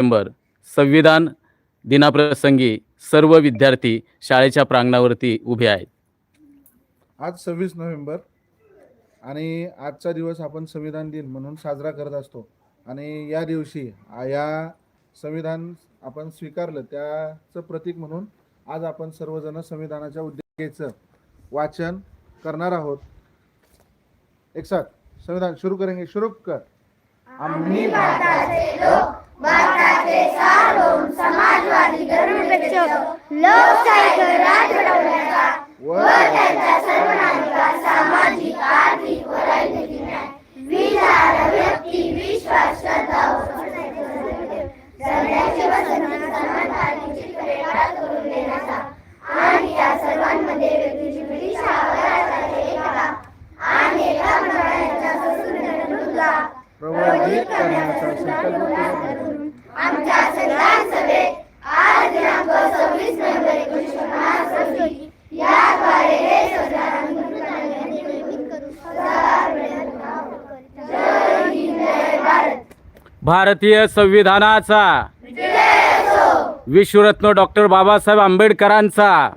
November संविधान दिनाप्रसंगी सर्व विद्यार्थी शाळेच्या प्रांगणावरती उभे आहेत. आज सव्वीस नोव्हेंबर आणि आजचा दिवस आपण संविधान दिन म्हणून साजरा करत असतो. आणि या दिवशी या संविधान आपण स्वीकारलं त्याचं प्रतीक म्हणून आज आपण सर्वजण संविधानाच्या उद्देशाचं वाचन करणार आहोत. एक साथ संविधान सुरू करेंगे सुरू कर. आम्ही लोकशाही राज घडवण्याचा व विचार व्यक्ती विश्वास श्रद्धा व करून देण्याचा आणि या सर्वांमध्ये व्यक्तीची एकता आणि एका मंडळाच्या प्रवर्धित करण्याचा संकल्प करून आमच्या संविधान भारतीय संविधानाचा. विश्वरत्न डॉक्टर बाबासाहेब आंबेडकरांचा.